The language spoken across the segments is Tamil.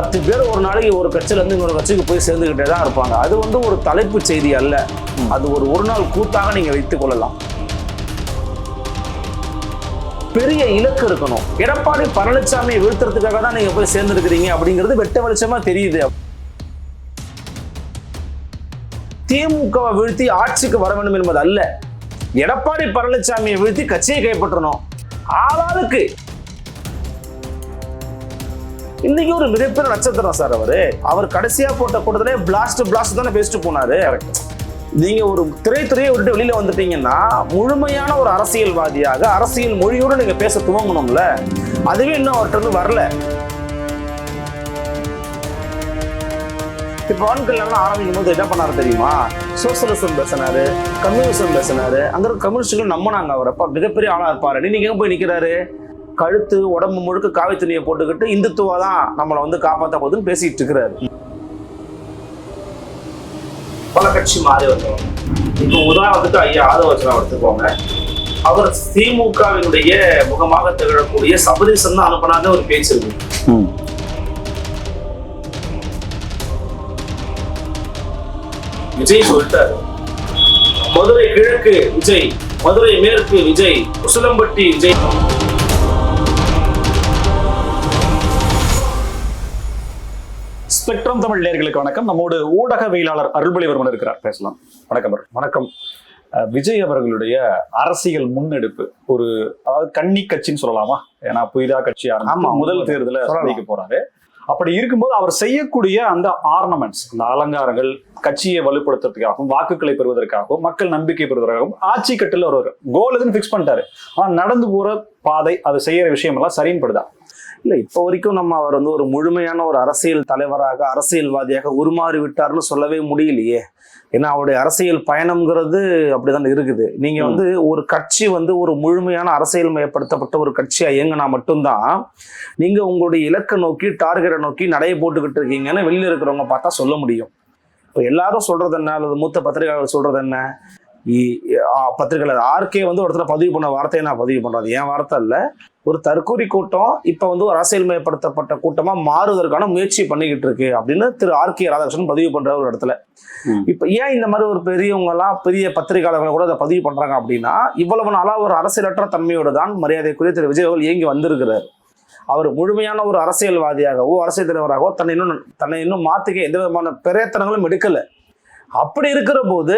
பத்து பேர் ஒரு நாளைக்கு ஒரு கட்சியில இருந்து இன்னொரு கட்சிக்கு போய் சேர்ந்துக்கிட்டே தான் இருப்பாங்க. அது வந்து ஒரு தலைப்பு செய்தி அல்ல. அது ஒரு ஒரு நாள் கூத்தாக நீங்க வைத்துக் கொள்ளலாம். பெரிய இலக்கு இருக்கணும். எடப்பாடி பழனிசாமியை வீழ்த்துறதுக்காக தான் நீங்க போய் சேர்ந்துருக்கிறீங்க அப்படிங்கிறது வெட்ட வெளிச்சமா தெரியுது. திமுகவை வீழ்த்தி ஆட்சிக்கு வர வேண்டும் என்பது அல்ல. எடப்பாடி பழனிசாமியை வீழ்த்தி கட்சியை கைப்பற்றணும். ஆளாளுக்கு இன்னைக்கு ஒரு மிகப்பெரிய நட்சத்திரம் சார் அவரு. அவர் கடைசியா போட்ட கூட்டத்திலே பிளாஸ்ட் பிளாஸ்ட் தானே பேசிட்டு போனாரு. நீங்க ஒரு திரைத்துறையை விட்டு வெளியில வந்துட்டீங்கன்னா முழுமையான ஒரு அரசியல்வாதியாக அரசியல் மொழியோடு நீங்க பேச துவங்கணும்ல. அதுவே இன்னும் அவர்கிட்ட வரல. இப்போ பவன் கல்யாணம் ஆரம்பிக்கும் போது என்ன பண்ணாரு தெரியுமா? சோசியலிசம் பேசினாரு கம்யூனிசம் பேசினாரு. அங்க இருக்க கம்யூனிஸ்டுகள் நம்பினாங்க அவர். அப்பா மிகப்பெரிய ஆளா இருப்பாரு நீங்க எங்க போய் நிக்கிறாரு? கழுத்து உடம்பு முழுக்க காவி துணியை போட்டுக்கிட்டு இந்துத்துவா தான் நம்மளை வந்து காப்பாற்ற போகுதுன்னு பேசிட்டு இருக்கிறாரு. பல கட்சி மாறி வந்தோம் இப்போ உதாரணத்துக்கு ஐயா ஆதவச்சனம் எடுத்துக்கோங்க. அவர் திமுகவினுடைய முகமாக திகழக்கூடிய சபதீசன் தான் அனுப்பினாத ஒரு பேச்சு இருக்கு. விஜய் சொல்லிட்டாரு. மதுரை கிழக்கு விஜய் மதுரை மேற்கு விஜய் உசிலம்பட்டி விஜய். ஸ்பெக்ட்ரம் தமிழ் நேர்களுக்கு வணக்கம். நம்மோடு ஊடகவியலாளர் அருள்மொழிவர்மன் இருக்கிறார். பேசலாம். வணக்கம். வணக்கம். விஜய் அவர்களுடைய அரசியல் முன்னெடுப்பு ஒரு அதாவது கன்னி கட்சின்னு சொல்லலாமா? ஏன்னா புதிதா கட்சி ஆரம்பிச்சு முதல் தேர்தல. சந்திக்க போறாரு. அப்படி இருக்கும்போது அவர் செய்யக்கூடிய அந்த ஆர்னமெண்ட்ஸ் அந்த அலங்காரங்கள் கட்சியை வலுப்படுத்துறதுக்காகவும் வாக்குகளை பெறுவதற்காகவும் மக்கள் நம்பிக்கை பெறுவதற்காகவும் ஆட்சி கட்டில் ஒரு கோல் எதுன்னு ஃபிக்ஸ் பண்ணிட்டாரு. ஆனா நடந்து போற பாதை அது செய்யற விஷயம் எல்லாம் சரின்னு படுதா இல்ல இப்போ வரைக்கும் நம்ம அவர் வந்து ஒரு முழுமையான ஒரு அரசியல் தலைவராக அரசியல்வாதியாக உருமாறி விட்டார்னு சொல்லவே முடியலையே. ஏன்னா அவருடைய அரசியல் பயணம்ங்கிறது அப்படிதான் இருக்குது. நீங்க. வந்து ஒரு கட்சி வந்து ஒரு முழுமையான அரசியல் மயப்படுத்தப்பட்ட ஒரு கட்சியா இயங்கினா மட்டும்தான் நீங்க உங்களுடைய இலக்கை நோக்கி டார்கெட்டை நோக்கி நடைய போட்டுக்கிட்டு இருக்கீங்கன்னு வெளியில இருக்கிறவங்க பார்த்தா சொல்ல முடியும். இப்போ எல்லாரும் சொல்றது என்ன? அல்லது மூத்த பத்திரிகையாளர் சொல்றது என்ன? பத்திரிகையாளர். ஆர்கே வந்து ஒரு இடத்துல பதிவு பண்ண வார்த்தையை நான் பதிவு பண்றது என் வார்த்தை இல்ல ஒரு தற்கூரி கூட்டம் இப்ப வந்து ஒரு அரசியல்மயப்படுத்தப்பட்ட கூட்டமா மாறுவதற்கான முயற்சி பண்ணிக்கிட்டு இருக்கு அப்படின்னு திரு ஆர் கே ராதாகிருஷ்ணன் பதிவு பண்ற ஒரு இடத்துல. இப்ப ஏன் இந்த மாதிரி ஒரு பெரியவங்க எல்லாம் பெரிய பத்திரிகையாளர்கள் கூட அதை பதிவு பண்றாங்க அப்படின்னா இவ்வளவு நாளா ஒரு அரசியலற்ற தன்மையோடு தான் மரியாதைக்குரிய திரு விஜய் அவர்கள் இயங்கி வந்திருக்கிறார். அவர் முழுமையான ஒரு அரசியல்வாதியாகவோ அரசியல் தலைவராகவோ தன்னை இன்னும் தன்னை இன்னும் மாத்துக்க எந்த விதமான பிரயத்தனங்களும் எடுக்கல. அப்படி இருக்கிற போது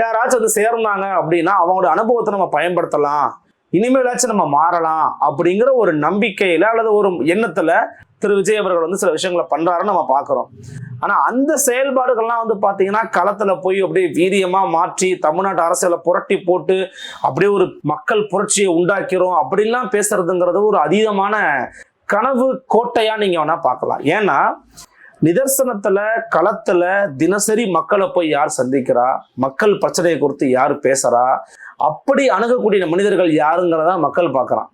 யாராச்சும் வந்து சேர்ந்தாங்க அப்படின்னா அவங்களோட அனுபவத்தை நம்ம பயன்படுத்தலாம். இனிமேலாச்சும் நம்ம மாறலாம் அப்படிங்கிற ஒரு நம்பிக்கையில அல்லது ஒரு எண்ணத்துல திரு விஜய் அவர்கள் வந்து சில விஷயங்களை பண்றாருன்னு நம்ம பாக்குறோம் ஆனா அந்த செயல்பாடுகள்லாம் வந்து பாத்தீங்கன்னா களத்துல போய் அப்படியே வீரியமா மாற்றி தமிழ்நாட்டு அரசியலை புரட்டி போட்டு அப்படியே ஒரு மக்கள் புரட்சியை உண்டாக்கிறோம் அப்படிலாம் பேசுறதுங்கிறது ஒரு அதீதமான கனவு கோட்டையா நீங்க வேணா பார்க்கலாம். ஏன்னா நிதர்சனத்துல களத்துல தினசரி மக்களை போய் யார் சந்திக்கிறா? மக்கள் பிரச்சனையை குறித்து யார் பேசுறா? அப்படி அணுகக்கூடிய மனிதர்கள் யாருங்கிறத மக்கள் பார்க்கறான்.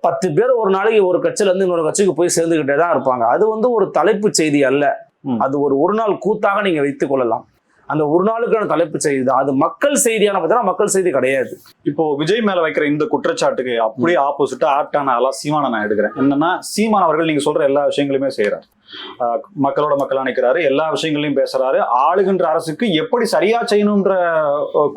பத்து பேர் ஒரு நாளைக்கு ஒரு கட்சியில இருந்து இன்னொரு கட்சிக்கு போய் சேர்ந்துக்கிட்டே தான் இருப்பாங்க. அது வந்து ஒரு தலைப்பு செய்தி அல்ல. அது ஒரு ஒரு நாள் கூத்தாக நீங்க வைத்துக் கொள்ளலாம். அந்த ஒரு நாளுக்கான தலைப்பு செய்தி தான். அது மக்கள் செய்தியான பார்த்தீங்கன்னா மக்கள் செய்தி கிடையாது. இப்போ விஜய் மேல வைக்கிற இந்த குற்றச்சாட்டுக்கு அப்படியே ஆப்போசிட்டா ஆப்டான ஆளா சீமான நான் எடுக்கிறேன். என்னன்னா சீமான் அவர்கள் நீங்க சொல்ற எல்லா விஷயங்களுமே செய்யறாரு ஆஹ் மக்களோட மக்களா அணைக்கிறாரு எல்லா விஷயங்களையும் பேசுறாரு. ஆளுகின்ற அரசுக்கு எப்படி சரியா செய்யணுன்ற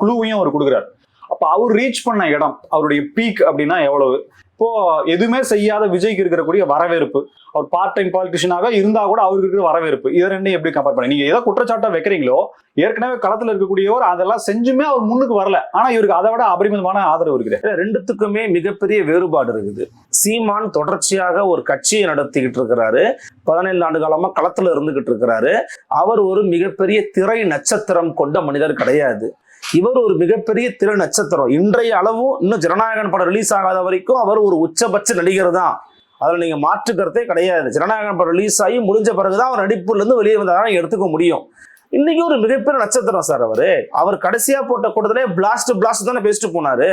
குழுவையும் அவர் கொடுக்குறாரு. அப்ப அவர் ரீச் பண்ண இடம் அவருடைய பீக் அப்படின்னா எவ்வளவு? இப்போ எதுவுமே செய்யாத விஜய்க்கு இருக்கக்கூடிய வரவேற்பு. அவர் பார்ட் டைம் பாலிட்டிஷியனாக இருந்தா கூட அவருக்கு இருக்கிற வரவேற்பு. இதை ரெண்டையும் எப்படி கம்பேர் பண்ணி? நீங்க ஏதோ குற்றச்சாட்டா வைக்கிறீங்களோ ஏற்கனவே களத்துல இருக்கக்கூடியவர் அதெல்லாம் செஞ்சுமே அவர் முன்னுக்கு வரல. ஆனா இவருக்கு அதை விட அபரிமிதமான ஆதரவு இருக்குது. ரெண்டுத்துக்குமே மிகப்பெரிய வேறுபாடு இருக்குது. சீமான் தொடர்ச்சியாக ஒரு கட்சியை நடத்திக்கிட்டு இருக்கிறாரு. பதினைந்து ஆண்டு காலமா களத்துல இருந்துகிட்டு இருக்கிறாரு. அவர் ஒரு மிகப்பெரிய திரை நட்சத்திரம் கொண்ட மனிதர் கிடையாது. இவர் ஒரு மிகப்பெரிய திரு நட்சத்திரம். இன்றைய அளவும் இன்னும் ஜனநாயகன் படம் ரிலீஸ் ஆகாத வரைக்கும் அவர் ஒரு உச்சபட்ச நடிகர் தான். அதில் நீங்கள் மாற்றுக்கிறதே கிடையாது. ஜனநாயகன் படம் ரிலீஸ் ஆகி முடிஞ்ச பிறகுதான் அவர் நடிப்புலேருந்து வெளியே வந்ததாக எடுத்துக்க முடியும். இன்னைக்கு ஒரு மிகப்பெரிய நட்சத்திரம் சார் அவரு. அவர் கடைசியா போட்ட கூட்டத்திலே பிளாஸ்ட் பிளாஸ்ட் தானே பேசிட்டு போனாரு.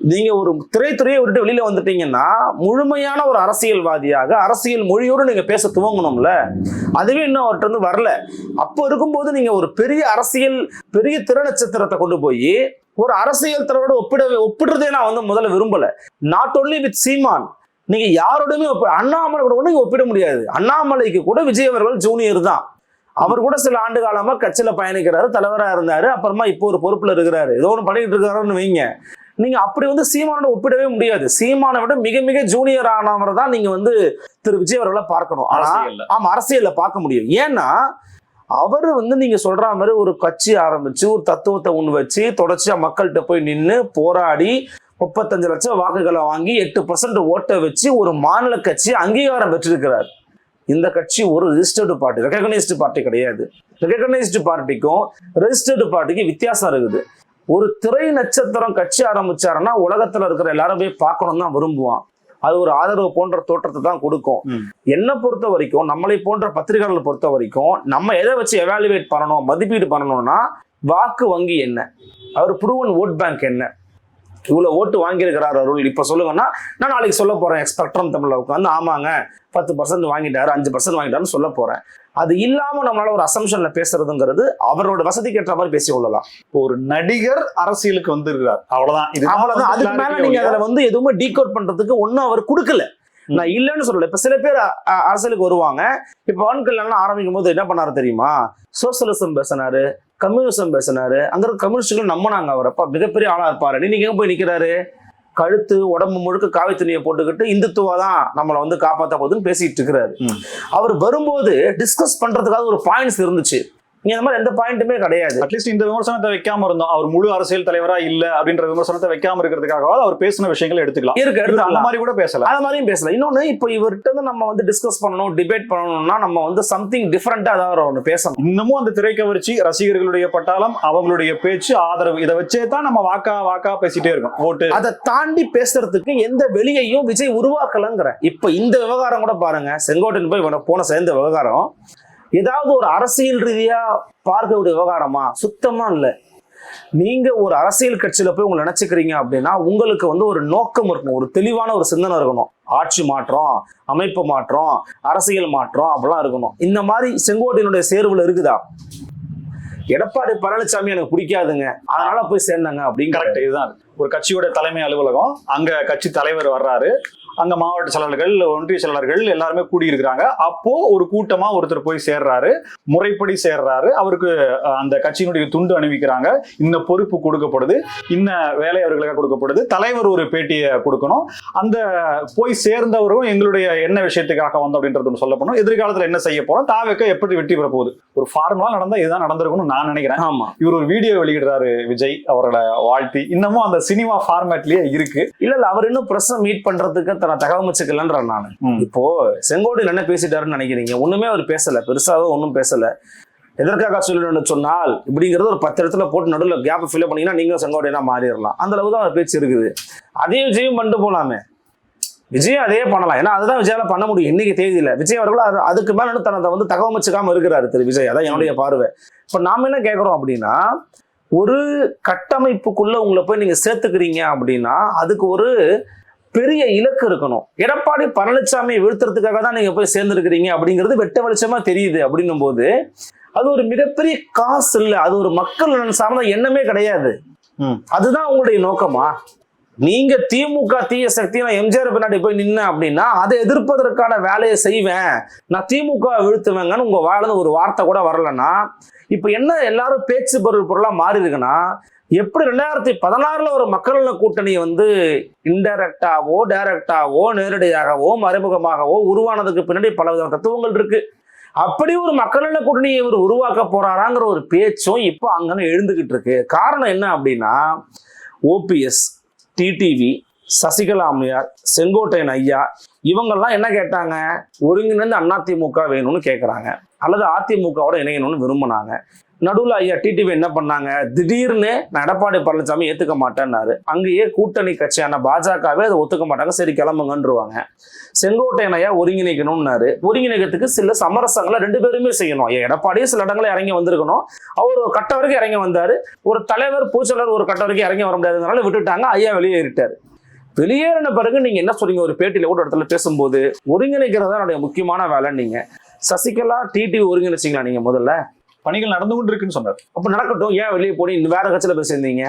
நீங்க ஒரு திரைத்துறையை விட்டு வெளியில வந்துட்டீங்கன்னா முழுமையான ஒரு அரசியல்வாதியாக அரசியல் மொழியோடு நீங்க பேச துவங்கணும்ல? அதுவே இன்னும் அவர்கிட்ட வந்து வரல. அப்போ இருக்கும்போது நீங்க ஒரு பெரிய அரசியல் பெரிய திரை நட்சத்திரத்தை கொண்டு போய் ஒரு அரசியல் தலைவரோட ஒப்பிட ஒப்பிடுறதே நான் வந்து முதல்ல விரும்பல. நாட் ஒன்லி வித் சீமான் நீங்க யாரோடையுமே அண்ணாமலை கூட கூட நீங்க ஒப்பிட முடியாது. அண்ணாமலைக்கு கூட விஜய் அவர்கள் ஜூனியர் தான். அவர் கூட சில ஆண்டு காலமா கட்சியில பயணிக்கிறாரு தலைவரா இருந்தாரு. அப்புறமா இப்போ ஒரு பொறுப்புல இருக்கிறாரு. ஏதோ ஒன்று பண்ணிட்டு இருக்காருன்னு வைங்க. நீங்க அப்படி வந்து சீமானோட ஒப்பிடவே முடியாது. சீமானை விட மிக மிக ஜூனியர் ஆனவர் தான் நீங்க வந்து திரு விஜய் அவர்களை பார்க்கணும். ஆனா. ஆமா அரசியல்ல பார்க்க முடியும். ஏன்னா அவர் வந்து நீங்க சொல்ற மாதிரி ஒரு கட்சி ஆரம்பிச்சு ஒரு தத்துவத்தை முன் வச்சு தொடர்ச்சியா மக்கள்கிட்ட போய் நின்று போராடி முப்பத்தஞ்சு லட்சம் வாக்குகளை வாங்கி எட்டு பர்சன்ட் ஓட்டை வச்சு ஒரு மாநில கட்சி அங்கீகாரம் பெற்றிருக்கிறார். இந்த கட்சி ஒரு ரெஜிஸ்டர்டு பார்ட்டி ரெகக்னைஸ்டு பார்ட்டி கிடையாது. ரெகக்னைஸ்டு பார்ட்டிக்கும் ரெஜிஸ்டர்டு பார்ட்டிக்கு வித்தியாசம் இருக்குது. ஒரு திரை நட்சத்திரம் கட்சி ஆரம்பிச்சாருன்னா உலகத்துல இருக்கிற எல்லாரும் போய் பார்க்கணும் தான் விரும்புவான். அது ஒரு ஆதரவு போன்ற தோற்றத்தை தான் கொடுக்கும். என்னை பொறுத்த வரைக்கும் நம்மளை போன்ற பத்திரிகைகளை பொறுத்த வரைக்கும் நம்ம எதை வச்சு எவாலுவேட் பண்ணணும் மதிப்பீடு பண்ணணும்னா வாக்கு வங்கி என்ன? அவர் ப்ரூவன் ஓட் பேங்க் என்ன? இவ்வளவு ஓட்டு வாங்கியிருக்கிறார் அருள். இப்ப சொல்லுங்கன்னா நான் நாளைக்கு சொல்ல போறேன். ஸ்பெக்ட்ரம் தமிழ்ல உட்காந்து ஆமாங்க பத்து பர்சன்ட் வாங்கிட்டாரு அஞ்சு பர்சன்ட் வாங்கிட்டாருன்னு சொல்ல போறேன். அது இல்லாம நம்மளால ஒரு அசம்ஷன்ல பேசுறதுங்கிறது அவரோட வசதிக்கு ஏற்ற மாதிரி பேசி கொள்ளலாம் இப்போ ஒரு நடிகர் அரசியலுக்கு வந்திருக்கிறார். அவ்வளவுதான். இது அவ்வளவுதான். அதுக்கு மேல நீங்க அதுல வந்து எதுவுமே டீகோட் பண்றதுக்கு ஒண்ணும் அவர் கொடுக்கல. நான் இல்லைன்னு சொல்லல. இப்ப சில பேர் அரசியலுக்கு வருவாங்க. இப்ப பவன் கல்யாணம் ஆரம்பிக்கும் போது என்ன பண்ணாரு தெரியுமா? சோசியலிசம் பேசினாரு கம்யூனிசம் பேசினாரு. அங்க இருக்க கம்யூனிஸ்டுகள் நம்பினாங்க அவர். அப்பா மிகப்பெரிய ஆளா இருப்பாரு நீங்க எங்க போய் நிக்கிறாரு? கழுத்து உடம்பு முழுக்க காவி துணியை போட்டுக்கிட்டு இந்துத்துவா தான் நம்மளை வந்து காப்பாத்த போகுதுன்னு பேசிட்டு இருக்கிறாரு. அவர் வரும்போது டிஸ்கஸ் பண்றதுக்காக ஒரு பாயிண்ட்ஸ் இருந்துச்சு நீங்க அந்த மாதிரி எந்த பாயிண்ட்டுமே கிடையாது. அட்லீஸ்ட் இந்த விமர்சனத்தை வைக்காம இருந்தோம். அவர் முழு அரசியல் தலைவரா இல்ல அப்படின்ற விமர்சனத்தை வைக்காம இருக்கிறதுக்காக அவர் பேசின விஷயங்களை எடுத்துக்கலாம். இருக்கு அந்த. மாதிரி கூட பேசல. அது மாதிரியும் பேசலாம் இன்னொன்னு இப்போ இவர்கிட்ட வந்து நம்ம வந்து டிஸ்கஸ் பண்ணணும் டிபேட் பண்ணணும்னா நம்ம வந்து சம்திங் டிஃப்ரெண்டா ஏதாவது ஒன்று பேசணும். இன்னமும் அந்த திரைக்கவர்ச்சி ரசிகர்களுடைய பட்டாளம் அவங்களுடைய பேச்சு ஆதரவு இதை வச்சே தான் நம்ம வாக்கா வாக்கா பேசிட்டே இருக்கோம். ஓட்டு. அதை தாண்டி பேசுறதுக்கு எந்த வெளியையும் விஜய் உருவாக்கலங்கிற. இப்ப இந்த விவகாரம் கூட பாருங்க செங்கோட்டையன் போய் போன சேர்ந்த விவகாரம். ஏதாவது ஒரு அரசியல் ரீதியா பார்க்கக்கூடிய விவகாரமா? சுத்தமா இல்லை. நீங்க ஒரு அரசியல் கட்சியில போய் உங்களை நினைச்சுக்கிறீங்க அப்படின்னா உங்களுக்கு வந்து ஒரு நோக்கம் இருக்கணும். ஒரு தெளிவான ஒரு சிந்தனை இருக்கணும். ஆட்சி மாற்றம் அமைப்பு மாற்றம் அரசியல் மாற்றம் அப்படிலாம் இருக்கணும். இந்த மாதிரி செங்கோட்டையினுடைய சேர்வுல இருக்குதா? எடப்பாடி பழனிசாமி எனக்கு பிடிக்காதுங்க. அதனால போய் சேர்ந்தாங்க அப்படின்னு கரெக்ட் இதுதான். ஒரு கட்சியோட தலைமை அலுவலகம் அங்க கட்சி தலைவர் வர்றாரு. அங்க மாவட்ட செயலாளர்கள் ஒன்றிய செயலாளர்கள் எல்லாருமே கூடியிருக்கிறாங்க. அப்போ ஒரு கூட்டமா ஒருத்தர் போய் சேர்றாரு முறைப்படி சேர்றாரு. அவருக்கு அந்த கட்சியினுடைய துண்டு அணிவிக்கிறாங்க. இந்த பொறுப்பு கொடுக்கப்படுது இன்ன வேலை அவர்களுக்காக கொடுக்கப்படுது தலைவர் ஒரு பேட்டியை கொடுக்கணும். அந்த போய் சேர்ந்தவரும் எங்களுடைய என்ன விஷயத்துக்காக வந்தோம் அப்படின்றது சொல்ல போனோம் எதிர்காலத்துல என்ன செய்ய போறோம் தாவேக்க எப்படி வெற்றி பெற போகுது. ஒரு ஃபார்முலா நடந்தா இதுதான் நடந்திருக்கும்னு நான் நினைக்கிறேன். ஆமா. இவர் ஒரு வீடியோ வெளியிடுறாரு விஜய் அவரோட வாழ்த்தி. இன்னமும் அந்த சினிமா ஃபார்மேட்லயே இருக்கு. இல்ல இல்ல அவர் இன்னும் பிரஸ் மீட் பண்றதுக்கு தன்னை தகவமைச்சுக்கலன்ற நான். ம். இப்போ செங்கோட்டையன் என்ன பேசிட்டாருன்னு நினைக்கிறீங்க? ஒண்ணுமே அவர் பேசல. பெருசாக ஒன்றும் பேசல. எதற்காக சொல்லணும்னு சொன்னால் இப்படிங்கிறது ஒரு பத்து இடத்துல போட்டு நடுவில் கேப் ஃபில் பண்ணீங்கன்னா நீங்களும் செங்கோட்டையனா மாறிடலாம். அந்த அளவு தான் அவர் பேச்சு இருக்குது. அதே விஜயும் பண்ணிட்டு போலாமே. விஜய் அதே பண்ணலாம். ஏன்னா அதுதான் விஜயால பண்ண முடியும். இன்னைக்கு தேதியில. விஜய் அவர்கள் அது- அதுக்கு மேல தன்னை வந்து தகவமைச்சுக்காம இருக்கிறாரு திரு விஜய். அதான் என்னுடைய பார்வை. இப்ப நாம என்ன கேட்கறோம் அப்படின்னா ஒரு கட்டமைப்புக்குள்ள உங்களை போய் நீங்க சேர்த்துக்கிறீங்க அப்படின்னா அதுக்கு ஒரு பெரிய இலக்கு இருக்கணும். எடப்பாடி பழனிசாமியை வீழ்த்துறதுக்காக தான் நீங்க போய் சேர்ந்துருக்கிறீங்க அப்படிங்கிறது வெட்ட வெளிச்சமா தெரியுது அப்படின்னும் போது அது ஒரு மிகப்பெரிய காசு இல்லை. அது ஒரு மக்கள் சார்ந்த எண்ணமே கிடையாது. அதுதான் உங்களுடைய நோக்கமா? நீங்க திமுக தீய சக்தி நான் எம்ஜிஆர் பின்னாடி போய் நின்ன அப்படின்னா அதை எதிர்ப்பதற்கான வேலையை செய்வேன். நான் திமுக வீழ்த்துவேங்கன்னு உங்க வாயிலிருந்து ஒரு வார்த்தை கூட வரலன்னா இப்ப என்ன எல்லாரும் பேச்சு பொருள் பொருளா மாறி இருக்குன்னா எப்படி ரெண்டாயிரத்தி பதினாறுல ஒரு மக்கள் நல கூட்டணி வந்து இன்டைரக்டாவோ டைரக்டாவோ நேரடியாகவோ மறைமுகமாகவோ உருவானதுக்கு பின்னாடி பல விதமான தத்துவங்கள் இருக்கு. அப்படி ஒரு மக்கள் நல கூட்டணியை இவர் உருவாக்க போறாராங்கிற ஒரு பேச்சும் இப்போ அங்கங்க எழுந்துகிட்டு இருக்கு. காரணம் என்ன அப்படின்னா ஓபிஎஸ் டிடிவி சசிகலா அம்மையார் செங்கோட்டையன் ஐயா இவங்கெல்லாம் என்ன கேட்டாங்க? ஒருங்கிணைந்து அதிமுக வேணும்னு கேட்குறாங்க அல்லது அதிமுகவோட இணையணும்னு விரும்பினாங்க. நடுவில் ஐயா டிடிவி என்ன பண்ணாங்க? திடீர்னு நான் எடப்பாடி பழனிசாமி ஏற்றுக்க மாட்டேன்னாரு. அங்கேயே கூட்டணி கட்சியான பாஜகவே அதை ஒத்துக்க மாட்டாங்க. சரி கிளம்புங்கன்றுவாங்க. செங்கோட்டையன் ஐயா ஒருங்கிணைக்கணும்னாரு. ஒருங்கிணைக்கிறதுக்கு சில சமரசங்களை ரெண்டு பேருமே செய்யணும். ஐயா எடப்பாடியே சில இடங்களில் இறங்கி வந்திருக்கணும். அவர் ஒரு கட்ட வரைக்கும் இறங்கி வந்தார். ஒரு தலைவர் பூச்சலர் ஒரு கட்ட வரைக்கும் இறங்கி வர முடியாதுனால விட்டுட்டாங்க. ஐயா வெளியேறிட்டார். வெளியேறின பிறகு நீங்க என்ன சொல்றீங்க? ஒரு பேட்டியில கூட ஒரு இடத்துல பேசும்போது ஒருங்கிணைக்கிறது தான் என்னுடைய முக்கியமான வேலை நீங்க. சசிகலா டிடிவி ஒருங்கிணைச்சிங்களா நீங்க முதல்ல? பணிகள் நடந்து கொண்டு இருக்குன்னு சொன்னார். அப்ப நடக்கட்டும். ஏன் வெளியே போய் இந்த வேற கட்சியில போய் சேர்ந்தீங்க.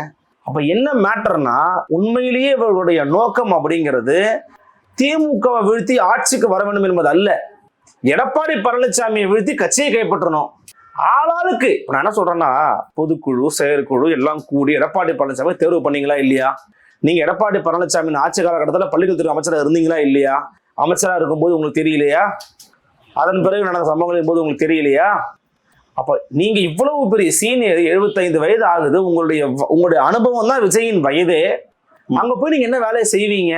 அப்ப என்ன மேட்டர்னா உண்மையிலேயே இவர்களுடைய நோக்கம் அப்படிங்கிறது திமுகவை வீழ்த்தி ஆட்சிக்கு வர வேண்டும் என்பது அல்ல. எடப்பாடி பழனிசாமியை வீழ்த்தி கட்சியை கைப்பற்றணும். ஆளாளுக்கு. இப்ப நான் என்ன சொல்றேன்னா பொதுக்குழு செயற்குழு எல்லாம் கூடி எடப்பாடி பழனிசாமி தேர்வு பண்ணீங்களா இல்லையா? நீங்க எடப்பாடி பழனிசாமியின் ஆட்சி காலகட்டத்தில் பள்ளிக்கல்துறை அமைச்சராக இருந்தீங்களா இல்லையா? அமைச்சராக இருக்கும்போது உங்களுக்கு தெரியலையா? அதன் பிறகு நடந்த சம்பவங்களின் போது உங்களுக்கு தெரியலையா? அப்போ நீங்க இவ்வளவு பெரிய சீனியர் 75 வயது ஆகுது உங்களுடைய உங்களுடைய அனுபவம் தான் விஜயின் வயதே. அங்க போய் நீங்க என்ன வேலையை செய்வீங்க?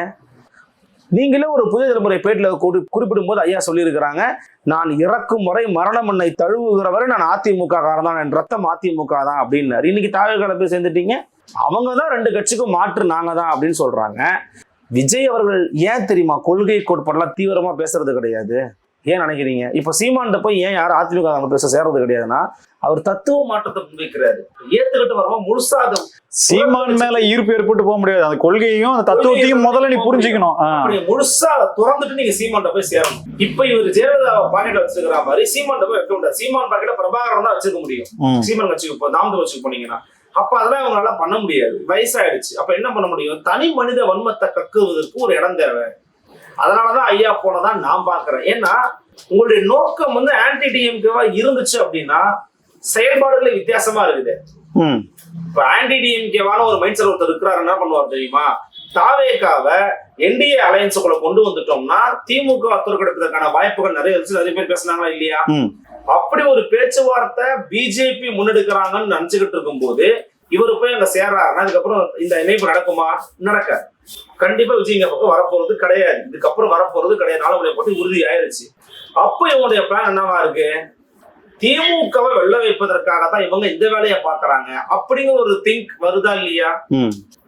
நீங்களே ஒரு புதிய தலைமுறை பேட்டில் குறி குறிப்பிடும் போது ஐயா சொல்லியிருக்கிறாங்க நான் இறக்கும் வரை மரணம் என்னை தழுவுகிற வரை நான் அதிமுக காரன் தான் என் ரத்தம் அதிமுக தான் அப்படின்னாரு. இன்னைக்கு தாழ்கால போய் சேர்ந்துட்டீங்க? அவங்க தான் ரெண்டு கட்சிக்கும் மாற்று நாங்க தான் அப்படின்னு சொல்றாங்க. விஜய் அவர்கள் ஏன் தெரியுமா கொள்கை கோட்பாடெல்லாம் தீவிரமா பேசுறது கிடையாது? ஏன் நினைக்கிறீங்க? இப்ப சீமான்ட்ட போய் ஏன் யாரும் அதிமுக அவங்க பேச சேர்றது கிடையாதுன்னா அவர் தத்துவ மாற்றத்தை முன்வைக்கிறாரு. ஏத்துக்கிட்டு வரமா முழுசா அது சீமான் மேல ஈர்ப்பு ஏற்பட்டு போக முடியாது. அந்த கொள்கையையும் அந்த தத்துவத்தையும் முதல்ல நீ புரிஞ்சுக்கணும். முழுசா திறந்துட்டு நீங்க சீமான்ட்ட போய் சேரணும். இப்ப இவர் ஜெயலலிதா பாக்கெட்ல வச்சிருக்கிற மாதிரி சீமான்ட்ட போய் வைக்க முடியாது. சீமான் பாக்கெட்ல பிரபாகரன் தான் வச்சிருக்க முடியும். சீமான் கட்சிக்கு இப்போ தாமத வச்சுக்கு போனீங்கன்னா. அப்ப அதெல்லாம் இவங்களால பண்ண முடியாது. வயசாயிடுச்சு. அப்ப என்ன பண்ண முடியும்? தனி மனித வன்மத்தை கக்குவதற்கு ஒரு இடம் தேவை. அதனாலதான் ஐயா போனதான் நான் பாக்குறேன் ஏன்னா உங்களுடைய நோக்கம் வந்து ஆன்டி டிஎம்கேவா இருந்துச்சு அப்படின்னா செயல்பாடுகளே வித்தியாசமா இருக்குது. இப்ப ஆன்டி டிஎம்கேவான ஒரு மைண்ட் செட் ஒருத்தர் இருக்கிறாரு என்ன பண்ணுவார் தெரியுமா? தாவேக்காவை என்டிஏ அலையன்ஸுக்குள்ள கொண்டு வந்துட்டோம்னா திமுக தோற்கடிப்பதற்கான வாய்ப்புகள் நிறைய இருந்துச்சு. நிறைய பேர் பேசுனாங்களா இல்லையா. அப்படி ஒரு பேச்சுவார்த்தை பிஜேபி முன்னெடுக்கிறாங்கன்னு நினைச்சுக்கிட்டு இருக்கும்போது இவர் போய் அங்க சேர்றாருன்னா அதுக்கப்புறம் இந்த இணைப்பு நடக்குமா? நடக்க கண்டிப்பா விஜய் இங்க பக்கம் வரப்போறது கிடையாது. இதுக்கப்புறம் வரப்போறது கிடையாது. நாளை போட்டு உறுதி ஆயிருச்சு அப்ப இவங்களுடைய பிளான் என்னவா இருக்கு? திமுகவை வெள்ள வைப்பதற்காக தான் இவங்க இந்த வேலையை பாக்குறாங்க அப்படிங்கிற ஒரு திங்க் வருதா இல்லையா.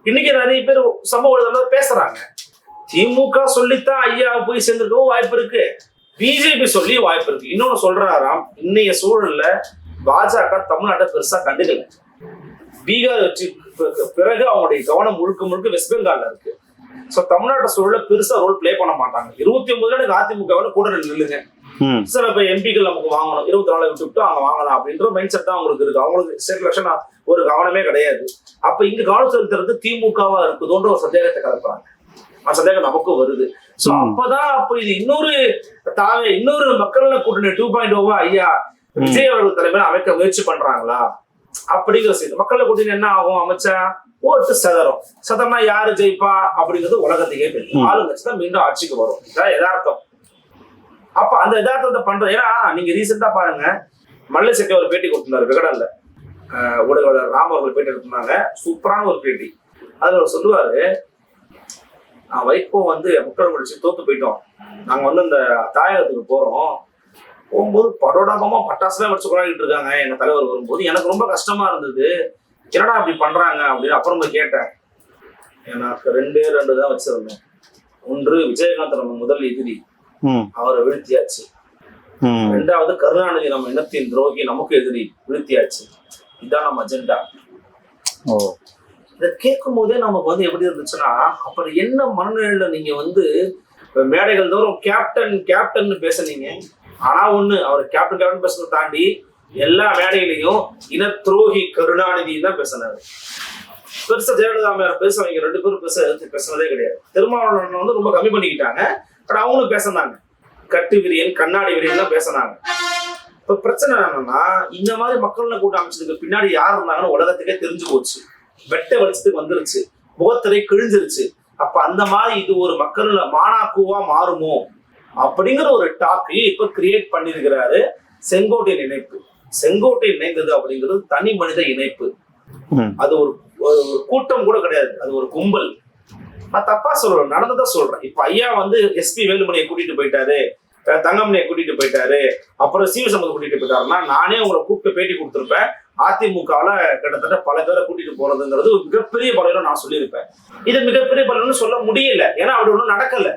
இன்னைக்கு நிறைய பேர் சமூக வலைதளத்துல பேசுறாங்க. திமுக சொல்லித்தான் ஐயா போய் சேர்ந்திருக்கவும் வாய்ப்பு இருக்கு. பிஜேபி சொல்லி வாய்ப்பு இருக்கு. இன்னொன்னு சொல்றாராம் இன்னைய சூழல்ல பாஜக தமிழ்நாட்டை பெருசா கண்டுக்கல. பீகார் பி- பிறகு அவங்களுடைய கவனம் முழுக்க முழுக்க வெஸ்ட் பெங்கால்ல இருக்கு. சோ தமிழ்நாட்டு சூழல்ல பெருசா ரோல் ப்ளே பண்ண மாட்டாங்க. இருபத்தி ஒன்பதுல எனக்கு அதிமுக கூட நில்லுங்க. சில இப்ப எம்பிக்கள் நமக்கு வாங்கணும். இருபத்தி நாலு விட்டு அங்க வாங்கலாம் அப்படின்ற மைண்ட் செட் தான் அவங்களுக்கு இருக்கு. அவங்களுக்கு ஸ்டேட் எலெக்ஷன் ஒரு கவனமே கிடையாது. அப்ப இங்க கவனம் செலுத்துறது திமுகவா இருக்குதோன்ற ஒரு சந்தேகத்தை கலப்புறாங்க. அந்த சந்தேகம் நமக்கும் வருது. சோ. அப்பதான் அப்ப இது இன்னொரு தாவே இன்னொரு மக்கள் கூட்டணி டூ பாயிண்ட் ஓவா ஐயா விஜய் அவர்கள் தலைமையில அமைக்க முயற்சி பண்றாங்களா? அப்படிங்கிற செய்தி. மக்கள் கூட்டணி என்ன ஆகும் அமைச்சா? ஓட்டு சதறம். சதம்னா யாரு ஜெயிப்பா? அப்படிங்கிறது உலகத்துக்கே தெரியும். ஆளுங்கட்சி தான் மீண்டும் ஆட்சிக்கு வரும். இதான் யதார்த்தம். அப்ப அந்த யதார்த்தத்தை பண்றது ஏன்னா நீங்க ரீசெண்டா பாருங்க மல்லை செட்டி ஒரு பேட்டி கொடுத்திருந்தாரு விகடன்ல. அஹ் ஊடகவியலாளர் ராம் அவர்கள் பேட்டி எடுத்திருந்தாங்க. சூப்பரான ஒரு பேட்டி. அதுல அவர் சொல்லுவாரு வைகோ வந்து மக்கள் முடிச்சு தோத்து போயிட்டோம். நாங்க வந்து இந்த தாயகத்துக்கு போறோம். போகும்போது படோடாபமா பட்டாசுலாம் வச்சு கொண்டாடிட்டு இருக்காங்க எங்க தலைவர் வரும்போது. எனக்கு ரொம்ப கஷ்டமா இருந்தது. என்னடா அப்படி பண்றாங்க அப்படின்னு அப்புறம் கேட்டேன். எனக்கு ரெண்டே ரெண்டு தான் வச்சிருந்தேன் ஒன்று விஜயகாந்த் நம்ம முதல் எதிரி. அவரை வீழ்த்தியாச்சு. ரெண்டாவது கருணாநிதி நம்ம இனத்தின் துரோகி நமக்கு எதிரி வீழ்த்தியாச்சு. இதான் நம்ம அஜெண்டா ஓ. இதை கேட்கும் போதே நமக்கு வந்து எப்படி இருந்துச்சுன்னா அப்புறம் என்ன மனநிலையில நீங்க வந்து மேடைகள் தோறும் கேப்டன் கேப்டன் பேசுனீங்க. ஆனா ஒண்ணு அவர் கேப்டன் கேப்டன் பேசுறதை தாண்டி எல்லா மேடையிலையும் இன துரோகி கருணாநிதி தான் பேசினாரு. பெருசா ஜெயலலிதா அம்மையார் அவங்க ரெண்டு பேரும் பேச பேசுனதே கிடையாது. திருமாவளவன் வந்து ரொம்ப கம்மி பண்ணிக்கிட்டாங்க. பட் அவங்களும் பேசினாங்க. கட்டு விரியன் கண்ணாடி விரியன் தான் பேசினாங்க. இப்ப பிரச்சனை என்னன்னா இந்த மாதிரி மக்கள்ல கூட்டம் அமைச்சதுக்கு பின்னாடி யார் இருந்தாங்கன்னு உலகத்துக்கே தெரிஞ்சு போச்சு. வெட்ட வெளிச்சத்துக்கு வந்துருச்சு. முகத்திரை கிழிஞ்சிருச்சு. அப்ப அந்த மாதிரி இது ஒரு மக்கள் மானாக்குவா மாறுமோ? அப்படிங்கிற ஒரு டாக்கு இப்ப கிரியேட் பண்ணிருக்கிறாரு செங்கோட்டையின் இணைப்பு. செங்கோட்டை இணைந்தது அப்படிங்கிறது தனி மனித இணைப்பு. அது ஒரு ஒரு கூட்டம் கூட கிடையாது. அது ஒரு கும்பல். நான் தப்பா சொல்றேன் நடந்ததா சொல்றேன். இப்ப ஐயா வந்து எஸ்பி வேலுமணியை கூட்டிட்டு போயிட்டாரு தங்கமணியை கூட்டிட்டு போயிட்டாரு அப்புறம் சீவ சம்பந்த கூட்டிட்டு போயிட்டாருன்னா நானே உங்களை கூப்பிட்டு பேட்டி கொடுத்திருப்பேன். அதிமுகவுல கிட்டத்தட்ட பல பேரை கூட்டிட்டு போறதுங்கிறது ஒரு மிகப்பெரிய பலனும் நான் சொல்லியிருப்பேன். இது மிகப்பெரிய பலன்னு சொல்ல முடியல. ஏன்னா அப்படி ஒண்ணும் நடக்கல.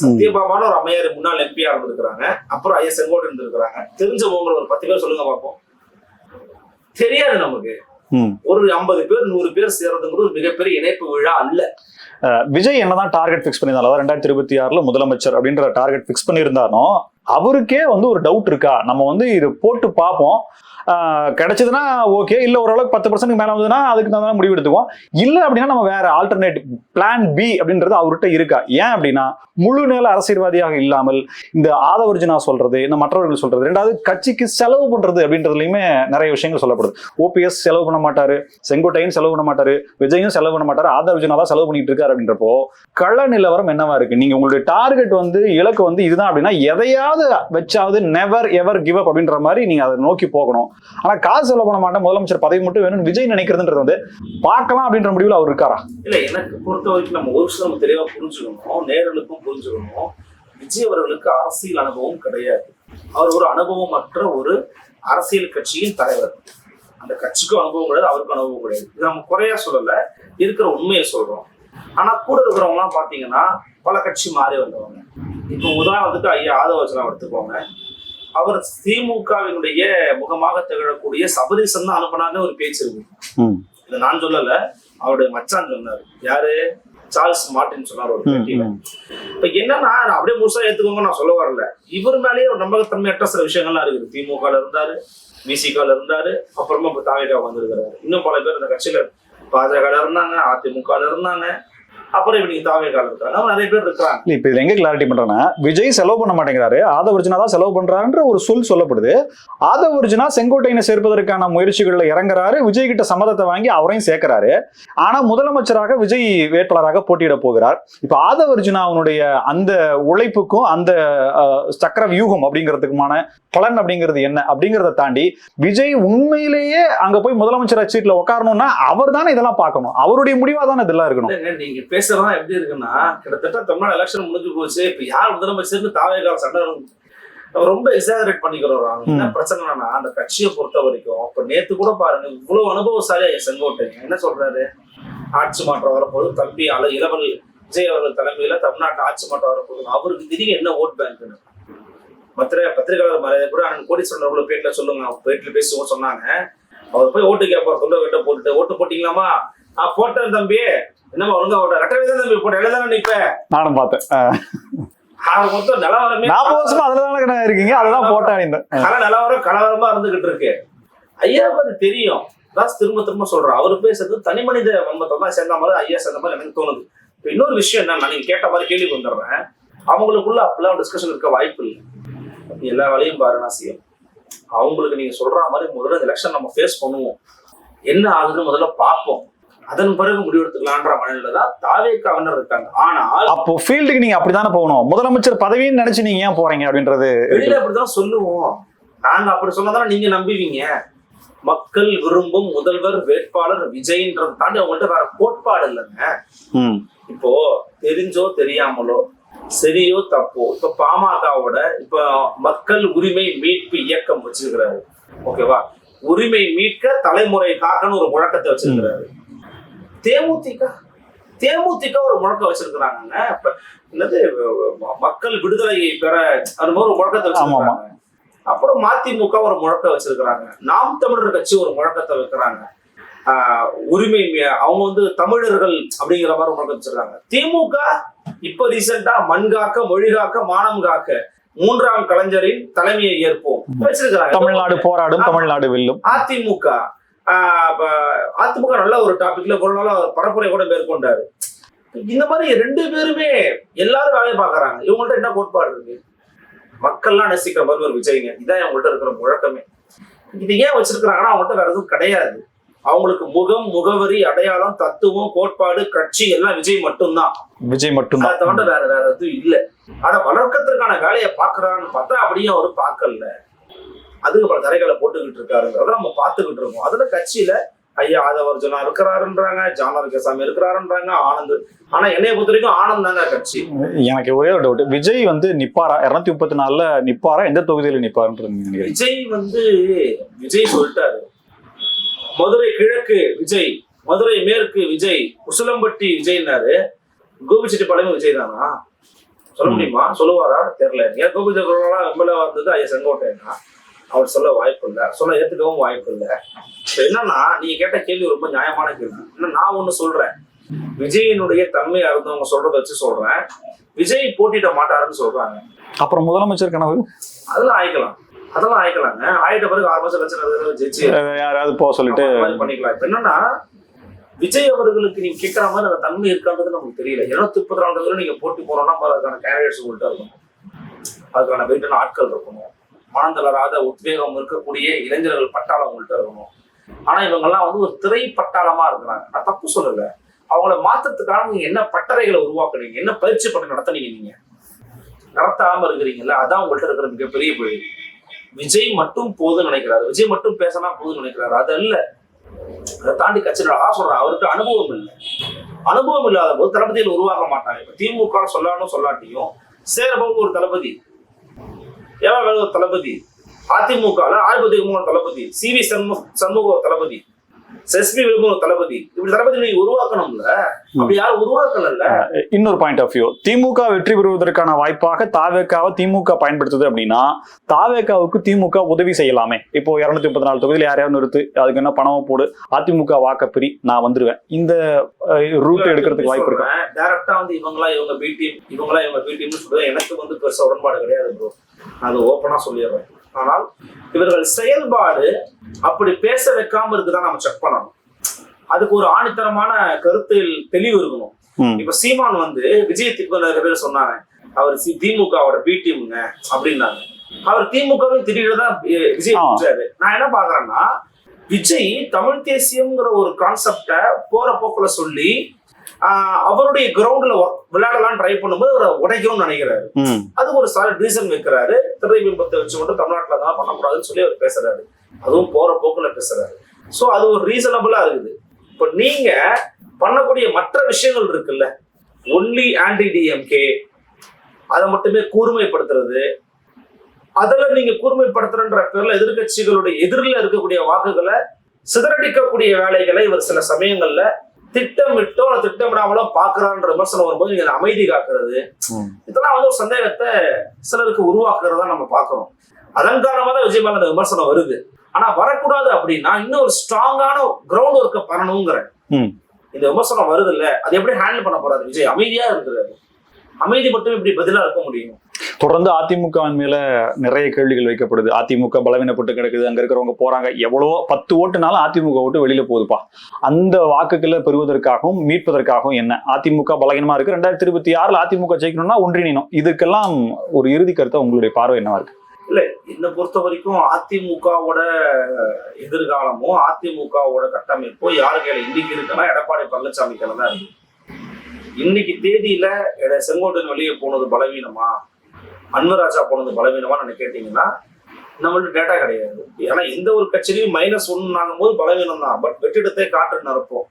சத்யபாமான்னு ஒரு அம்மையார் முன்னாள் எம்பியா இருந்திருக்கிறாங்க. அப்புறம் ஐயா செங்கோடு இருந்திருக்கிறாங்க. தெரிஞ்சவங்க ஒரு பத்து பேர் சொல்லுங்க பார்ப்போம். தெரியாது நமக்கு. ஒரு ஐம்பது பேர் நூறு பேர் சேர்றதுங்கிறது ஒரு மிகப்பெரிய இணைப்பு விழா அல்ல. விஜய் என்னதான் டார்கெட் ஃபிக்ஸ் பண்ணியிருந்தாலும் ரெண்டாயிரத்தி இருபத்தி ஆறுல முதலமைச்சர் அப்படின்ற டார்கெட் ஃபிக்ஸ் பண்ணியிருந்தாலும் அவருக்கே வந்து ஒரு டவுட் இருக்கா? நம்ம வந்து இது போட்டு பார்ப்போம். கிடைச்சதுன்னா ஓகே இல்லை ஓரளவுக்கு பத்து பர்சன்ட் மேலே வந்ததுன்னா அதுக்கு தகுந்த மாதிரி முடிவு எடுத்துக்குவோம் இல்லை அப்படின்னா நம்ம வேற ஆல்டர்னேட் பிளான் பி அப்படின்றது அவர்கிட்ட இருக்கா? ஏன் அப்படின்னா முழு நேர அரசியல்வாதியாக இல்லாமல் இந்த ஆதவர்ஜினா சொல்றது இந்த மற்றவர்கள் சொல்றது ரெண்டாவது கட்சிக்கு செலவு பண்றது அப்படின்றதுலையுமே நிறைய விஷயங்கள் சொல்லப்படுது. ஓபிஎஸ் செலவு பண்ண மாட்டாரு செங்கோட்டையும் செலவு பண்ண மாட்டாரு விஜயும் செலவு பண்ண மாட்டாரு ஆதவர்ஜினா தான் செலவு பண்ணிட்டு இருக்காரு அப்படின்றப்போ கள நிலவரம் என்னவா இருக்கு? நீங்க உங்களுடைய டார்கெட் வந்து இலக்கு வந்து இதுதான் அப்படின்னா எதையாவது வச்சாவது நெவர் எவர் கிவ் அப் அப்படின்ற மாதிரி நீங்க அதை நோக்கி போகணும். ஆனா காசு செலவு பண்ண மாட்டேன் முதலமைச்சர் பதவி மட்டும் வேணும்னு விஜய் நினைக்கிறதுன்றது வந்து பார்க்கலாம் அப்படின்ற முடிவில் அவர் இருக்காரா? இல்ல எனக்கு பொறுத்த வரைக்கும் நம்ம ஒரு விஷயம் நம்ம தெளிவா புரிஞ்சுக்கணும் நேரலுக்கும் புரிஞ்சுக்கணும். விஜய் அவர்களுக்கு அரசியல் அனுபவம் கிடையாது. அவர் ஒரு அனுபவமற்ற ஒரு அரசியல் கட்சியின் தலைவர். அந்த கட்சிக்கும் அனுபவம் கிடையாது அவருக்கும் அனுபவம் கிடையாது. இது நம்ம குறையா சொல்லல இருக்கிற உண்மையை சொல்றோம். ஆனா கூட இருக்கிறவங்க எல்லாம் பாத்தீங்கன்னா பல கட்சி மாறி வந்தவங்க. இப்போ உதாரணத்துக்கு ஐயா ஆதவச்சனம் எடுத்துக்கோங்க. அவர் திமுகவினுடைய முகமாக திகழக்கூடிய சபரீசன் தான் அனுப்பினார்னு ஒரு பேச்சு இருக்கு. இதை நான் சொல்லல. அவருடைய மச்சான் சொன்னாரு. யாரு? சார்ல்ஸ் மார்டின் சொன்னார் ஒரு இப்ப என்னன்னா அப்படியே முழுசா ஏத்துக்கோங்க நான் சொல்ல வரல. இவர் மேலேயே ஒரு நம்பகத்தன்மையற்ற சில விஷயங்கள்லாம் இருக்குது. திமுக இருந்தாரு விசிகால இருந்தாரு அப்புறமா இப்ப தாவேகா வந்திருக்கிறாரு இன்னும் பல பேர் இந்த கட்சியில பாஜக இருந்தாங்க அதிமுக இருந்தாங்க. அப்புறம் தாவேகால இருக்காங்க அவங்க நிறைய பேர் இருக்காங்க இல்ல இப்ப இதுல எங்க கிளாரிட்டி பண்றேன்னா விஜய் செலவு பண்ண மாட்டேங்கிறாரு. ஆதவர்ஜுனா தான் செலவு பண்றாருன்ற ஒரு சொல் சொல்லப்படுது. ஆதவர்ஜுனா செங்கோட்டையனை சேர்ப்பதற்கான முயற்சிகள்ல இறங்குறாரு. விஜய் கிட்ட சம்மதத்தை வாங்கி அவரையும் சேர்க்கிறாரு. ஆனா முதலமைச்சராக விஜய் வேட்பாளராக போட்டியிட போகிறார். இப்ப ஆதவர்ஜுனா அவனுடைய அந்த உழைப்புக்கும் அந்த சக்கர வியூகம் அப்படிங்கிறதுக்குமான பலன் அப்படிங்கிறது என்ன? அப்படிங்கிறத தாண்டி விஜய் உண்மையிலேயே அங்க போய் முதலமைச்சர் சீட்ல உட்காரணும்னா அவர் தானே இதெல்லாம் பார்க்கணும். அவருடைய முடிவா தானே இதெல்லாம் இருக்கணும். பேசுறதா எப்படி இருக்குன்னா கிட்டத்தட்ட தமிழ்நாடு எலெக்ஷன் முடிஞ்சு போச்சு. இப்ப யார் முதலமைச்சர்னு தாவேகால சண்டை ரொம்ப எக்ஸாகரேட் பண்ணிக்கிறோம். என்ன பிரச்சனைனா அந்த கட்சியை பொறுத்த வரைக்கும் இப்ப நேத்து கூட பாருங்க இவ்வளவு அனுபவசாலியா ஐயா செங்கோட்டை. என்ன சொல்றாரு? ஆட்சி மாற்றம் வரப்போது தம்பி அல இளவல் விஜய் அவர்கள் தலைமையில தமிழ்நாட்டு ஆட்சி மாற்றம் வரப்போகுது. அவருக்கு திடீர்னு என்ன ஓட் பேங்க்னு. மற்ற பத்திரிகையாளர் மரியாதை கூட அண்ணன் கோடீஸ்வரன் அவ்வளவு பேட்டில சொல்லுங்க. பேட்டில பேசுவோம் சொன்னாங்க. அவர் போய் ஓட்டு கேட்பார் தொண்டை கிட்ட போட்டுட்டு. ஓட்டு போட்டீங்களாமா போட்டேன் தம்பி. என்னமா ஒழுங்கா ஓட்ட ரெட்டை தம்பி போட்ட. எழுதானே நிப்ப நானும் பார்த்தேன். மொத்தம் நிலவரமே நாற்பது வருஷமா அதுல இருக்கீங்க? அதுதான் போட்டேன் கல நிலவரம் கலவரமா இருந்துகிட்டு இருக்கு. ஐயாவுக்கு அது தெரியும். தான் திரும்ப திரும்ப சொல்றேன் அவர் பேசுறது தனி மனித வன்மத்தை தான் சேர்ந்த மாதிரி ஐயா சேர்ந்த மாதிரி எனக்கு தோணுது. இப்ப இன்னொரு விஷயம் என்னன்னா நீங்க கேட்ட மாதிரி கேள்வி வந்துடுறேன். அவங்களுக்குள்ள அப்பெல்லாம் டிஸ்கஷன் இருக்க வாய்ப்பு இல்லை. எல்லா வேலையும் பாரு நான் செய்யும் அவங்களுக்கு நீங்க சொல்ற மாதிரி முதல்ல இந்த எலெக்ஷன் நம்ம ஃபேஸ் பண்ணுவோம். என்ன ஆகுதுன்னு முதல்ல பார்ப்போம். அதன் பிறகு முடிவெடுத்துக்கலான்ற மனநிலை தான் தாவேக்காவினர் இருக்காங்க. ஆனால் அப்போ ஃபீல்டுக்கு நீங்க அப்படித்தானே போகணும்? முதலமைச்சர் பதவின்னு நினைச்சு நீங்க ஏன் போறீங்க அப்படின்றது வெளியில அப்படிதான் சொல்லுவோம். நாங்க அப்படி சொன்னதால நீங்க நம்புவீங்க. மக்கள் விரும்பும் முதல்வர் வேட்பாளர் விஜய்ன்றதை தாண்டி அவங்கள்ட்ட வேற கோட்பாடு இல்லைங்க. ம். இப்போ தெரிஞ்சோ தெரியாமலோ சரியோ தப்போ இப்ப பாமகவோட இப்ப மக்கள் உரிமை மீட்பு இயக்கம் வச்சிருக்கிறாரு. ஓகேவா? உரிமை மீட்க தலைமுறை காக்கன்னு ஒரு முழக்கத்தை வச்சிருக்கிறாரு. தேமுதிக தேமுதிக ஒரு முழக்கம் வச்சிருக்கிறாங்க என்னது மக்கள் விடுதலையை பெற அந்த மாதிரி ஒரு முழக்கத்தை வச்சிருக்காங்க அப்புறம் மதிமுக ஒரு முழக்கம் வச்சிருக்கிறாங்க. நாம் தமிழர் கட்சி ஒரு முழக்கத்தை வைக்கிறாங்க. உரிமை அவங்க வந்து தமிழர்கள் அப்படிங்கிற மாதிரி முழக்கம் வச்சிருக்காங்க. திமுக இப்ப ரீசெண்டா மண் காக்க மொழி காக்க மானம் காக்க மூன்றாம் கலைஞரின் தலைமையை ஏற்போம். வச்சிருக்கிறாங்க. தமிழ்நாடு போராடும் தமிழ்நாடு வெல்லும். அதிமுக அதிமுக நல்ல ஒரு டாபிக்ல ஒரு நாள் பரப்புரை கூட மேற்கொண்டாரு. இந்த மாதிரி ரெண்டு பேருமே எல்லாரும் வேலையை பாக்குறாங்க இவங்கள்ட்ட என்ன கோட்பாடு இருக்கு? மக்கள்லாம் நேசிக்கிற மாதிரி ஒரு விஜய்ங்க. இதான் இவங்கள்ட்ட இருக்கிற முழக்கமே. இது ஏன் வச்சிருக்கிறாங்கன்னா அவங்கள்ட்ட வேற எதுவும் கிடையாது. அவங்களுக்கு முகம் முகவரி அடையாளம் தத்துவம் கோட்பாடு கட்சி எல்லாம் விஜய் மட்டும்தான். விஜய் அதை மட்டும்தான் தவிர வேற வேற எதுவும் இல்ல. ஆனா வளர்க்கறதுக்கான வேலையை பாக்குறான்னு பார்த்தா அப்படியே அவரு பார்க்கல. அதுக்கு பல தரைகளை போட்டுக்கிட்டு இருக்காருங்கிறத நம்ம பார்த்துக்கிட்டு இருக்கோம். அதுல கட்சியில ஐயா ஆதவர்ஜனா இருக்கிறாருன்றாங்க ஜானர்கசாமி இருக்கிறாருன்றாங்க ஆனந்த். ஆனா என்னைய பொறுத்த வரைக்கும் ஆனந்த் தாங்க கட்சி. எனக்கு ஒரே ஒரு டவுட் விஜய் வந்து நிப்பாரா? இருநூத்தி முப்பத்தி நாலுல நிப்பாரா? எந்த தொகுதியில நிப்பாருன்றது விஜய் வந்து விஜய் சொல்லிட்டாரு. மதுரை கிழக்கு விஜய் மதுரை மேற்கு விஜய் உசிலம்பட்டி விஜய்னாரு. கோபிச்செட்டிப்பாளையம் விஜய் தானா சொல்ல முடியுமா? சொல்லுவாரா? தெரியல. ஏன் கோபிச்செட்டிப்பாளையம் எம்எல்ஏ வந்தது ஐயா செங்கோட்டையனா? அவர் சொல்ல வாய்ப்பு இல்லை. சொல்ல ஏத்துக்கவும் வாய்ப்பு இல்லை. என்னன்னா நீங்க கேட்ட கேள்வி ரொம்ப நியாயமான கேள்வி. இன்னும் நான் ஒண்ணு சொல்றேன். விஜயினுடைய தன்மையா இருந்தவங்க சொல்றதை வச்சு சொல்றேன். விஜய் போட்டியிட மாட்டாருன்னு சொல்றாங்க. அப்புறம் முதலமைச்சர் கனவு? அதெல்லாம் ஆயிக்கலாம். அதெல்லாம் ஆயிக்கலாங்க. ஆயிட்ட பிறகு ஆறு மாசம் நான் ஜெயிச்சு யாராவது போக சொல்லிட்டு பண்ணிக்கலாம். இப்ப என்னன்னா விஜய் அவர்களுக்கு நீங்க கேட்கற மாதிரி அந்த தன்மை இருக்கான்றது நமக்கு தெரியல. இருநூத்தி முப்பத்தி நாலு நீங்க போட்டி போறோம்னா அப்ப அதுக்கான கேண்டிடேட்ஸ் உங்கள்கிட்ட இருக்கணும். அதுக்கான வெயிட்டான ஆட்கள் இருக்கணும். மனம் தளராத உத்வேகம் இருக்கக்கூடிய இளைஞர்கள் பட்டாளம் உங்கள்கிட்ட இருக்கணும். ஆனா இவங்கெல்லாம் வந்து ஒரு திரை பட்டாளமா இருக்கிறாங்க. நான் தப்பு சொல்லல. அவங்கள மாற்றத்துக்காக நீங்க என்ன பட்டறைகளை உருவாக்குறீங்க என்ன பயிற்சி பட்டம் நடத்துனீங்க நீங்க? நடத்தாம இருக்கிறீங்கல்ல அதான் உங்கள்கிட்ட இருக்கிற மிகப்பெரிய பிழை விஜய் மட்டும் போதும்னு நினைக்கிறாரு. விஜய் மட்டும் பேசினா போதும்னு நினைக்கிறாரு. அது அல்ல. அதை தாண்டி கட்சியில் ஆ அவருக்கு அனுபவம் இல்லை. அனுபவம் இல்லாத போது தளபதியில் உருவாக மாட்டாங்க. இப்ப திமுக சொல்லாலும் சொல்லாட்டியும் சேரபவன் ஒரு தளபதி. ஏவா வேலு தளபதி அதிமுக ஆயிரத்தி தளபதி சி வி சண்முக சண்முக தளபதி விழுப்பு ஒரு தளபதி. இப்படி தளபதி நீங்க உருவாக்கணும்ல அப்படி யாரும் உருவாக்கல இன்னொரு பாயிண்ட் ஆஃப் வியூ திமுக வெற்றி பெறுவதற்கான வாய்ப்பாக தாவேக்காவை திமுக பயன்படுத்துது அப்படின்னா தாவேக்காவுக்கு திமுக உதவி செய்யலாமே. இப்போ இருநூத்தி முப்பத்தி நாலு தொகுதியில் யாரையாவது நிறுத்து அதுக்கு என்ன பணமா போடு அதிமுக வாக்கப்பெரி நான் வந்துருவேன். இந்த ரூட் எடுக்கிறதுக்கு வாய்ப்பு இருக்கு? டைரக்டா வந்து இவங்களா இவங்க பி டீம் இவங்களா இவங்க பி டீம்னு எனக்கு வந்து பெருசா உடன்பாடு கிடையாது ப்ரோ அதை ஓப்பனா சொல்லிடுறேன். ஆனால் இவர்கள் செயல்பாடு அப்படி பேச வைக்காம இருக்குதான் நம்ம செக் பண்ணணும். அதுக்கு ஒரு ஆணித்தரமான கருத்தில் தெளிவு இருக்கணும். இப்ப சீமான் வந்து விஜய் திக்கு நிறைய பேர் சொன்னாங்க. அவர் சி- திமுகவோட பி டீம்ங்க அப்படின்னாங்க. அவர் திமுகவையும் திடீர்னு தான் விஜய் நான் என்ன பாக்குறேன்னா விஜய் தமிழ் தேசியம்ங்கிற ஒரு கான்செப்ட போற போக்குல சொல்லி அவருடைய கிரவுண்ட்ல விளையாடலாம் ட்ரை பண்ணும்போது அவரை உடைக்கணும்னு நினைக்கிறாரு. அதுக்கு ஒரு சாலிட் ரீசன் வைக்கிறாரு. திரை பிம்பத்தை வச்சு மட்டும் தமிழ்நாட்டுல தான் பண்ணக்கூடாதுன்னு சொல்லி அவர் பேசுறாரு. அதுவும் போற போக்குல பேசுறாரு. சோ அது ஒரு ரீசனபிளா இருக்குது. இப்ப நீங்க பண்ணக்கூடிய மற்ற விஷயங்கள் இருக்குல்ல. ஒன்லி ஆன்டி டிஎம்கே அதை மட்டுமே கூர்மைப்படுத்துறது. அதுல நீங்க கூர்மைப்படுத்துறன்ற பேர்ல எதிர்க்கட்சிகளுடைய எதிரில் இருக்கக்கூடிய வாக்குகளை சிதறடிக்கக்கூடிய வேலைகளை இவர் சில சமயங்கள்ல திட்டமிட்டோ அல்லது திட்டமிடாமலோ பாக்குறான்ற விமர்சனம் வரும்போது நீங்க அமைதி காக்குறது. இதெல்லாம் வந்து ஒரு சந்தேகத்தை சிலருக்கு உருவாக்குறதா நம்ம பார்க்கிறோம். அதன் காரணமா தான் விஜய் மேல அந்த விமர்சனம் வருது. ஆனா வரக்கூடாது அப்படின்னா இன்னும் ஒரு ஸ்ட்ராங்கான கிரவுண்ட் ஒர்க்கை பண்ணணுங்கிற. இந்த விமர்சனம் வருது இல்ல அது எப்படி ஹேண்டில் பண்ண போறாரு விஜய்? அமைதியா இருக்கிறாரு. அமைதி மட்டும் இப்படி பதிலா இருக்க முடியும். தொடர்ந்து அதிமுக மேல நிறைய கேள்விகள் வைக்கப்படுது. அதிமுக பலவீனப்பட்டு கிடக்குது. அங்க இருக்கிறவங்க போறாங்க. எவ்வளவோ பத்து ஓட்டுனாலும் அதிமுக ஓட்டு வெளியில போகுதுப்பா. அந்த வாக்குகளை பெறுவதற்காகவும் மீட்பதற்காகவும் என்ன? அதிமுக பலகீனமா இருக்கு. ரெண்டாயிரத்தி இருபத்தி ஆறுல அதிமுக ஜெயிக்கணும்னா ஒன்றிணைணும் இதுக்கெல்லாம் ஒரு இறுதி கருத்தை உங்களுடைய பார்வை என்னவா இருக்கு? இல்ல என்னை பொறுத்த வரைக்கும் அதிமுகவோட எதிர்காலமோ அதிமுகவோட கட்டமைப்போ யாரு கையில இன்னைக்கு இருக்குன்னா எடப்பாடி பழனிசாமி கையில தான் இருக்கு. இன்னைக்கு தேதியில செங்கோட்டன் வெளியே போனது பலவீனமா? அன்வராஜா போனது பலவீனமா நான் கேட்டீங்கன்னா நம்மள்ட்ட டேட்டா கிடையாது. ஏன்னா எந்த ஒரு கட்சியிலையும் மைனஸ் ஒன்னு போது பலவீனம் தான். பட் வெற்றிடத்தை காட்டு நிரப்போம்.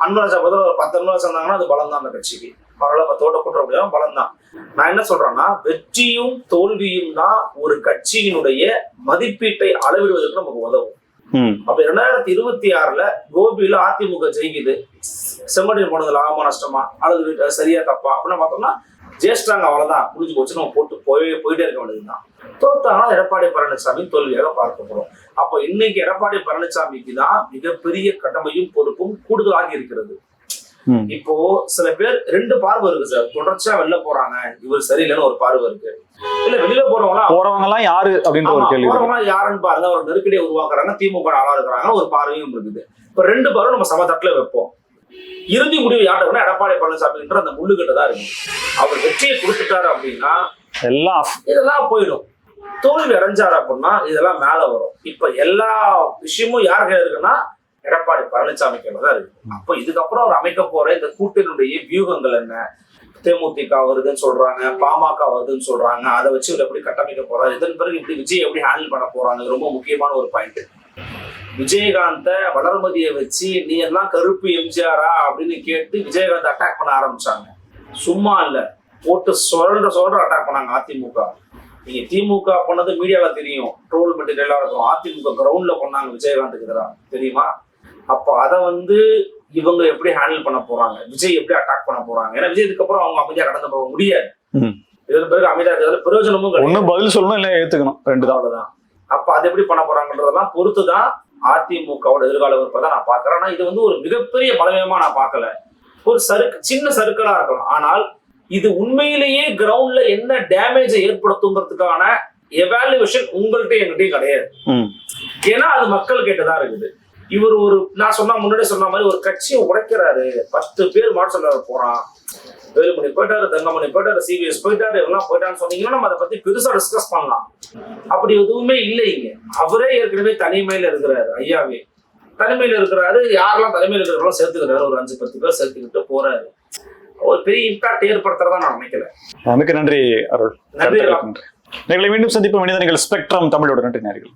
அன்வராஜா பதில் ஒரு பத்து அன்வராஜா இருந்தாங்கன்னா அது பலம் தான் அந்த கட்சிக்கு. பரவாயில்ல பத்தோட குற்ற முடியாம பலம் தான் நான் என்ன சொல்றேன்னா வெற்றியும் தோல்வியும் தான் ஒரு கட்சியினுடைய மதிப்பீட்டை அளவிடுவதற்கு நமக்கு உதவும். அப்ப ரெண்டாயிரத்தி இருபத்தி ஆறுல கோபியில அதிமுக ஜெயிக்குது. செம்மடியில் போனது லாபமா நஷ்டமா? அல்லது சரியா தப்பா? அப்படின்னு பார்த்தோம்னா ஜெயிச்சிட்டாங்க அவ்வளவுதான். முடிஞ்சு போச்சு நம்ம போட்டு போய் போயிட்டே இருக்க வேண்டியதுதான். தோத்தாங்கன்னா எடப்பாடி பழனிசாமி தோல்வியாக பார்க்கப்படும் அப்போ இன்னைக்கு எடப்பாடி பழனிசாமிக்கு தான் மிகப்பெரிய கடமையும் பொறுப்பும் கூடுதலாகி இருக்கிறது. இப்போ சில பேர் ரெண்டு பார்வை இருக்கு சார். தொடர்ச்சியா வெளில போறாங்க. இவர் சரியில்லைன்னு ஒரு பார்வை இருக்கு. இல்ல வெளியில போறவங்களா போறவங்க எல்லாம் யாரு அப்படின்ற ஒரு கேள்வி. போறவங்க யாருன்னு பாருங்க. ஒரு நெருக்கடியை உருவாக்குறாங்க திமுக ஆளா இருக்கிறாங்க ஒரு பார்வையும் இருக்குது. இப்ப ரெண்டு பார்வை நம்ம சம தட்டுல வைப்போம். இறுதி முடிவு யாருக்குன்னா எடப்பாடி பழனிசாமின்ற அந்த முள்ளுகிட்ட தான் இருக்கு. அவர் வெற்றியை கொடுத்துட்டாரு அப்படின்னா எல்லாம் இதெல்லாம் போயிடும். தோல்வி அடைஞ்சாரு அப்படின்னா இதெல்லாம் மேல வரும். இப்ப எல்லா விஷயமும் யார் கையில இருக்குன்னா எடப்பாடி பழனிசாமி கையில தான் இருக்கு. அப்ப இதுக்கப்புறம் அவர் அமைக்க போற இந்த கூட்டணியுடைய வியூகங்கள் என்ன? தேமுதிக வருதுன்னு சொல்றாங்க பாமக வருதுன்னு சொல்றாங்க. அதை வச்சு இவர் எப்படி கட்டமைக்க போறாரு? இதன் பிறகு இப்படி விஜய் எப்படி ஹேண்டில் பண்ண போறாங்க ரொம்ப முக்கியமான ஒரு பாயிண்ட் விஜயகாந்த வளர்மதியை வச்சு நீ எல்லாம் கருப்பு எம்ஜிஆரா? அப்படின்னு கேட்டு விஜயகாந்த் அட்டாக் பண்ண ஆரம்பிச்சாங்க. சும்மா இல்ல. போட்டு சொல்ற சொல்ற அட்டாக் பண்ணாங்க அதிமுக. நீங்க திமுக பண்ணது மீடியால தெரியும். ட்ரோல் மெட்டீரியலா இருக்கும். அதிமுக கிரவுண்ட்ல பண்ணாங்க விஜயகாந்துக்கு எதிராக தெரியுமா? அப்ப அதை வந்து இவங்க எப்படி ஹேண்டில் பண்ண போறாங்க? விஜய் எப்படி அட்டாக் பண்ண போறாங்க? ஏன்னா விஜய் இதுக்கப்புறம் அவங்க அமைதியா கடந்து போக முடியாது. இதன் பிறகு அமைதியா இருக்கிறதுல பிரயோஜனமும் ஒண்ணு பதில் சொல்லணும் இல்ல ஏத்துக்கணும். ரெண்டு தான். அப்ப அது எப்படி பண்ண போறாங்கன்றதெல்லாம் பொறுத்து தான் அதிமுகவோட எதிர்காலம் இருப்பதை நான் பாக்குறேன் ஆனா இது வந்து ஒரு மிகப்பெரிய பலவீனமா நான் பார்க்கல. ஒரு சருக்கு சின்ன சருக்களா இருக்கலாம். ஆனால் இது உண்மையிலேயே கிரவுண்ட்ல என்ன டேமேஜை ஏற்படுத்துங்கிறதுக்கான எவாலுவேஷன் உங்கள்கிட்ட என்கிட்டயும் கிடையாது. ஏன்னா அது மக்கள் கேட்டுதான் இருக்குது. இவர் ஒரு நான் சொன்னா முன்னாடி சொன்ன மாதிரி ஒரு கட்சியை உடைக்கிறாரு. பத்து பேர் மாற்றம் போறான். வேலுமணி போயிட்டாரு தங்கமணி போயிட்டாரு சிபிஎஸ் போயிட்டாரு எல்லாம் போயிட்டான்னு சொன்னீங்கன்னா நம்ம அதை பத்தி பெருசா டிஸ்கஸ் பண்ணலாம். அப்படி எதுவுமே இல்லைங்க. அவரே ஏற்கனவே தனிமையில இருக்கிறாரு ஐயாவே. தனிமையில இருக்கிறாரு யாரெல்லாம் தனிமையில இருக்கிறாரோ சேர்த்துக்கிறாரு ஒரு அஞ்சு பத்து பேர் சேர்த்துக்கிட்டு போறாரு. ஒரு பெரிய இம்பாக்ட் ஏற்படுத்துறதா நான் நினைக்கல. மிக்க நன்றி அருள். நன்றி. நன்றி. எங்களை மீண்டும் சந்திப்பு மனிதர்கள் ஸ்பெக்ட்ரம் தமிழோட நன்றி நேர்கள்